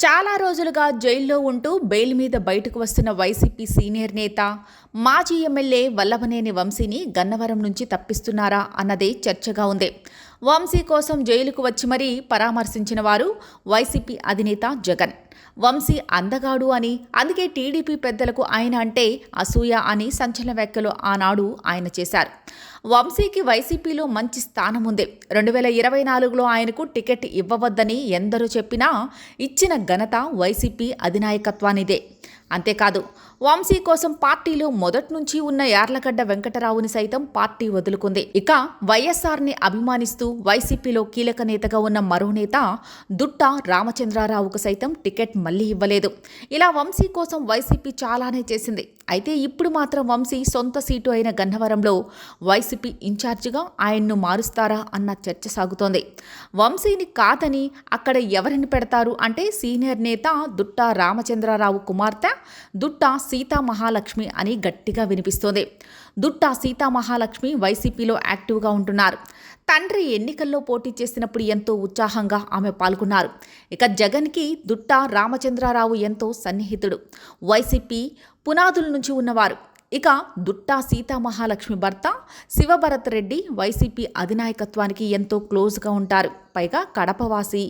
చాలా రోజులుగా జైల్లో ఉంటూ బెయిల్ మీద బయటకు వస్తున్న వైసీపీ సీనియర్ నేత మాజీ ఎమ్మెల్యే వల్లభనేని వంశీని గన్నవరం నుంచి తప్పిస్తున్నారా అన్నదే చర్చగా ఉంది. వంశీ కోసం జైలుకు వచ్చి మరీ పరామర్శించిన వారు వైసీపీ అధినేత జగన్. వంశీ అందగాడు అని. అందుకే టీడీపీ పెద్దలకు ఆయన అంటే అసూయ అని సంచలన వ్యాఖ్యలు ఆనాడు ఆయన చేశారు. వంశీకి వైసీపీలో మంచి స్థానం ఉంది. రెండు వేల ఇరవై నాలుగులో ఆయనకు టికెట్ ఇవ్వవద్దని ఎందరో చెప్పినా ఇచ్చిన ఘనత వైసీపీ అధినాయకత్వానిదే. అంతేకాదు వంశీ కోసం పార్టీలో మొదటి నుంచి ఉన్న యార్లగడ్డ వెంకటరావుని సైతం పార్టీ వదులుకుంది. ఇక వైఎస్ఆర్ని అభిమానిస్తూ వైసీపీలో కీలక నేతగా ఉన్న మరో నేత దుట్ట రామచంద్రారావుకు సైతం టికెట్ మళ్ళీ ఇవ్వలేదు. ఇలా వంశీ కోసం వైసీపీ చాలానే చేసింది. అయితే ఇప్పుడు మాత్రం వంశీ సొంత సీటు అయిన గన్నవరంలో వైసీపీ ఇన్ఛార్జిగా ఆయన్ను మారుస్తారా అన్న చర్చ సాగుతోంది. వంశీని కాదని అక్కడ ఎవరిని పెడతారు అంటే సీనియర్ నేత దుట్ట రామచంద్రారావు కుమార్తె దుట్ట సీతా మహాలక్ష్మి అని గట్టిగా వినిపిస్తోంది. దుట్టా సీతా మహాలక్ష్మి వైసీపీలో యాక్టివ్గా ఉంటున్నారు. తండ్రి ఎన్నికల్లో పోటీ చేసినప్పుడు ఎంతో ఉత్సాహంగా ఆమె పాల్గొన్నారు. ఇక జగన్కి దుట్ట రామచంద్రారావు ఎంతో సన్నిహితుడు. వైసీపీ పునాదుల నుంచి ఉన్నవారు. ఇక దుట్టా సీతామహాలక్ష్మి భర్త శివభరత్ రెడ్డి వైసీపీ అధినాయకత్వానికి ఎంతో క్లోజ్గా ఉంటారు. పైగా కడపవాసి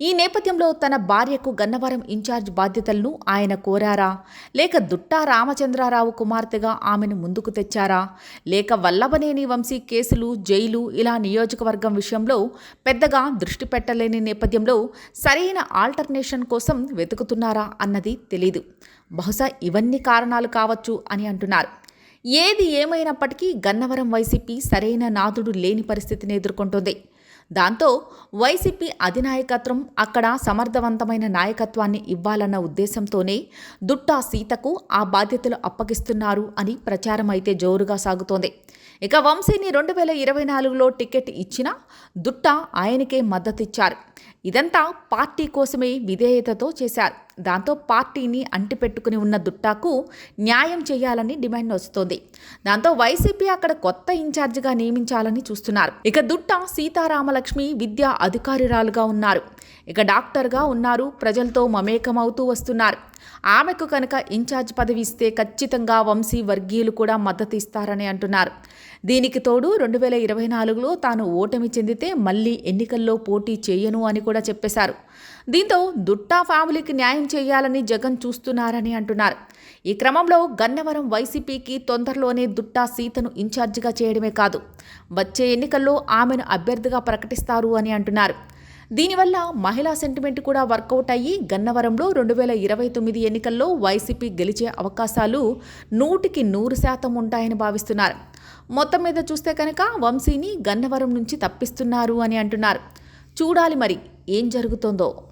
ఈ నేపథ్యంలో తన భార్యకు గన్నవరం ఇన్ఛార్జ్ బాధ్యతలను ఆయన కోరారా? లేక దుట్టా రామచంద్రారావు కుమార్తెగా ఆమెను ముందుకు తెచ్చారా? లేక వల్లభనేని వంశీ కేసులు జైలు ఇలా నియోజకవర్గం విషయంలో పెద్దగా దృష్టి పెట్టలేని నేపథ్యంలో సరైన ఆల్టర్నేషన్ కోసం వెతుకుతున్నారా అన్నది తెలీదు. బహుశా ఇవన్నీ కారణాలు కావచ్చు అని అంటున్నారు. ఏది ఏమైనప్పటికీ గన్నవరం వైసీపీ సరైన నాదుడు లేని పరిస్థితిని ఎదుర్కొంటుంది. దాంతో వైసీపీ అధినాయకత్వం అక్కడ సమర్థవంతమైన నాయకత్వాన్ని ఇవ్వాలన్న ఉద్దేశంతోనే దుట్టా సీతకు ఆ బాధ్యతలు అప్పగిస్తున్నారు అని ప్రచారం అయితే జోరుగా సాగుతోంది. ఇక వంశీని రెండు వేల ఇరవై నాలుగులో టికెట్ ఇచ్చినా దుట్ట ఆయనకే మద్దతిచ్చారు. ఇదంతా పార్టీ కోసమే విధేయతతో చేశారు. దాంతో పార్టీని అంటిపెట్టుకుని ఉన్న దుట్టాకు న్యాయం చేయాలని డిమాండ్ వస్తోంది. దాంతో వైసీపీ అక్కడ కొత్త ఇన్ఛార్జిగా నియమించాలని చూస్తున్నారు. ఇక దుట్ట సీతారామలక్ష్మి విద్యా అధికారిరాలుగా ఉన్నారు. ఇక డాక్టర్గా ఉన్నారు ప్రజలతో మమేకమవుతూ వస్తున్నారు. ఆమెకు కనుక ఇన్ఛార్జ్ పదవి ఇస్తే ఖచ్చితంగా వంశీ వర్గీయులు కూడా మద్దతు ఇస్తారని అంటున్నారు. దీనికి తోడు రెండు వేల ఇరవై నాలుగులో తాను ఓటమి చెందితే మళ్ళీ ఎన్నికల్లో పోటీ చేయను అని కూడా చెప్పేశారు. దీంతో దుట్టా ఫ్యామిలీకి న్యాయం చేయాలని జగన్ చూస్తున్నారని అంటున్నారు. ఈ క్రమంలో గన్నవరం వైసీపీకి తొందరలోనే దుట్టా సీతను ఇన్ఛార్జిగా చేయడమే కాదు వచ్చే ఎన్నికల్లో ఆమెను అభ్యర్థిగా ప్రకటిస్తారు అని అంటున్నారు. దీనివల్ల మహిళా సెంటిమెంట్ కూడా వర్కౌట్ అయ్యి గన్నవరంలో రెండు వేల ఇరవై తొమ్మిది ఎన్నికల్లో వైసీపీ గెలిచే అవకాశాలు నూటికి నూరు శాతం ఉంటాయని భావిస్తున్నారు. మొత్తం మీద చూస్తే కనుక వంశీని గన్నవరం నుంచి తప్పిస్తున్నారు అని అంటున్నారు. చూడాలి మరి ఏం జరుగుతుందో.